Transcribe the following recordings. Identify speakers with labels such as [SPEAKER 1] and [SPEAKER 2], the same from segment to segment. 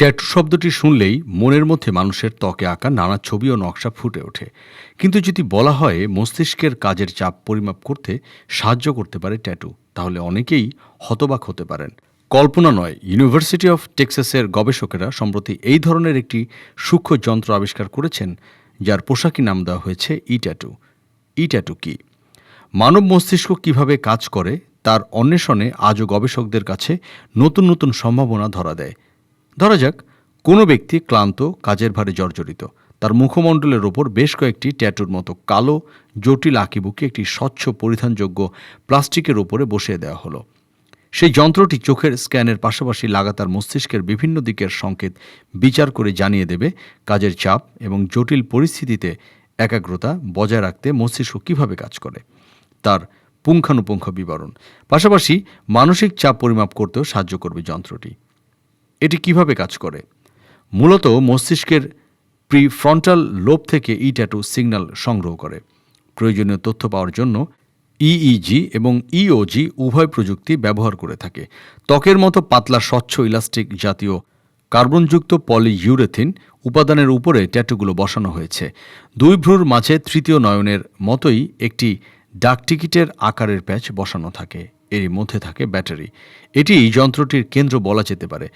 [SPEAKER 1] Tattoo শব্দটি শুনলেই মনের মধ্যে মানুষের ত্বকে আঁকা নানা ছবি ও নকশা ফুটে ওঠে। কিন্তু যদি বলা হয় মস্তিষ্কের কাজের চাপ পরিমাপ করতে সাহায্য করতে পারে ট্যাটু, তাহলে অনেকেই হতবাক হতে পারেন। কল্পনা নয়, ইউনিভার্সিটি অফ টেক্সাসের গবেষকেরা সম্প্রতি এই ধরনের একটি সূক্ষ্ম যন্ত্র আবিষ্কার করেছেন, যার পোশাকি নাম দেওয়া হয়েছে ই ট্যাটু ই ট্যাটু কি? মানব মস্তিষ্ক কীভাবে কাজ করে, তার অন্বেষণে আজও গবেষকদের কাছে নতুন নতুন সম্ভাবনা ধরা দেয়। ধরা যাক, কোনো ব্যক্তি ক্লান্ত, কাজের ভারে জর্জরিত। তার মুখমণ্ডলের ওপর বেশ কয়েকটি ট্যাটুর মতো কালো, জটিল আঁকিবুকি একটি স্বচ্ছ, পরিধানযোগ্য প্লাস্টিকের ওপরে বসিয়ে দেওয়া হলো। সেই যন্ত্রটি চোখের স্ক্যানের পাশাপাশি লাগাতার মস্তিষ্কের বিভিন্ন দিকের সংকেত বিচার করে জানিয়ে দেবে কাজের চাপ এবং জটিল পরিস্থিতিতে একাগ্রতা বজায় রাখতে মস্তিষ্ক কীভাবে কাজ করে। তার পুঙ্খানুপুঙ্খ বিবরণ। পাশাপাশি মানসিক চাপ পরিমাপ করতেও সাহায্য করবে যন্ত্রটি। এটি কীভাবে কাজ করে? মূলত মস্তিষ্কের প্রিফ্রন্টাল লোব থেকে ই ট্যাটু সিগন্যাল সংগ্রহ করে। প্রয়োজনীয় তথ্য পাওয়ার জন্য ইইজি এবং ইওজি উভয় প্রযুক্তি ব্যবহার করে থাকে। ত্বকের মতো পাতলা, স্বচ্ছ, ইলাস্টিক জাতীয় কার্বনযুক্ত পলিইউরেথিন উপাদানের উপরে ট্যাটুগুলো বসানো হয়েছে। দুই ভ্রুর মাঝে তৃতীয় নয়নের মতোই একটি ডাকটিকিটের আকারের প্যাচ বসানো থাকে। এরই মধ্যে থাকে ব্যাটারি। এটি যন্ত্রটির কেন্দ্র বলা যেতে পারে।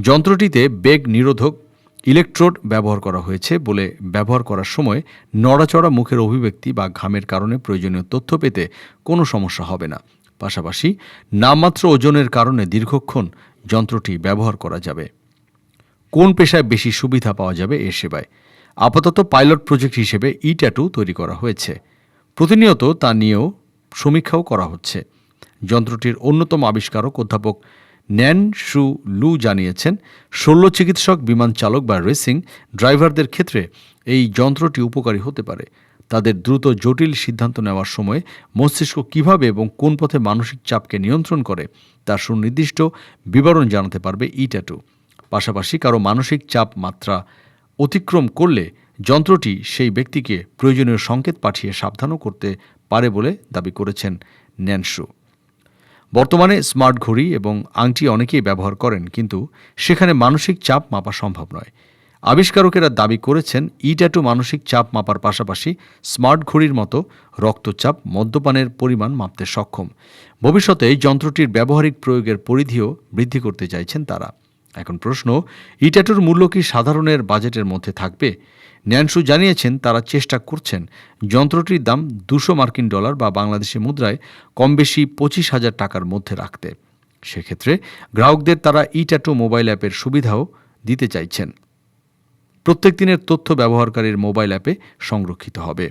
[SPEAKER 1] যন্ত্রটিতে বেগ নিরোধক ইলেকট্রোড ব্যবহার করা হয়েছে বলে ব্যবহার করার সময় নড়াচড়া মুখের অভিব্যক্তি বা ঘামের কারণে প্রয়োজনীয় তথ্য পেতে কোনো সমস্যা হবে না। পাশাপাশি নামমাত্র ওজনের কারণে দীর্ঘক্ষণ যন্ত্রটি ব্যবহার করা যাবে। কোন পেশায় বেশি সুবিধা পাওয়া যাবে এ সেবায়? আপাতত পাইলট প্রজেক্ট হিসেবে ই ট্যাটু তৈরি করা হয়েছে। প্রতিনিয়ত তা নিয়েও সমীক্ষাও করা হচ্ছে। যন্ত্রটির অন্যতম আবিষ্কারক অধ্যাপক ন্যান শু লু জানিয়েছেন শল্য চিকিৎসক, বিমান চালক বা রেসিং ড্রাইভারদের ক্ষেত্রে এই যন্ত্রটি উপকারী হতে পারে। তাদের দ্রুত জটিল সিদ্ধান্ত নেওয়ার সময় মস্তিষ্ক কীভাবে এবং কোন পথে মানসিক চাপকে নিয়ন্ত্রণ করে তার সুনির্দিষ্ট বিবরণ জানাতে পারবে ই ট্যাটু পাশাপাশি কারও মানসিক চাপ মাত্রা অতিক্রম করলে যন্ত্রটি সেই ব্যক্তিকে প্রয়োজনীয় সংকেত পাঠিয়ে সাবধানও করতে পারে বলে দাবি করেছেন ন্যানশু বর্তমানে স্মার্ট ঘড়ি এবং আংটি অনেকেই ব্যবহার করেন, কিন্তু সেখানে মানসিক চাপ মাপা সম্ভব নয়। আবিষ্কারকেরা দাবি করেছেন ই ট্যাটু মানসিক চাপ মাপার পাশাপাশি স্মার্ট ঘড়ির মতো রক্তচাপ মদ্যপানের পরিমাণ মাপতে সক্ষম। ভবিষ্যতে যন্ত্রটির ব্যবহারিক প্রয়োগের পরিধিও বৃদ্ধি করতে চাইছেন তারা। এখন প্রশ্ন ই ট্যাটুর মূল্য কি সাধারণের বাজেটের মধ্যে থাকবে? ন্যানসু জানিয়েছেন তারা চেষ্টা করছেন। যন্ত্রটির দাম দুশো মার্কিন ডলার বা বাংলাদেশি মুদ্রায় কম বেশি পঁচিশ হাজার টাকার মধ্যে রাখতে। সেক্ষেত্রে গ্রাহকদের তারা ই ট্যাটু মোবাইল অ্যাপের সুবিধাও দিতে চাইছেন। প্রত্যেক দিনের তথ্য ব্যবহারকারীর মোবাইল অ্যাপে সংরক্ষিত হবে।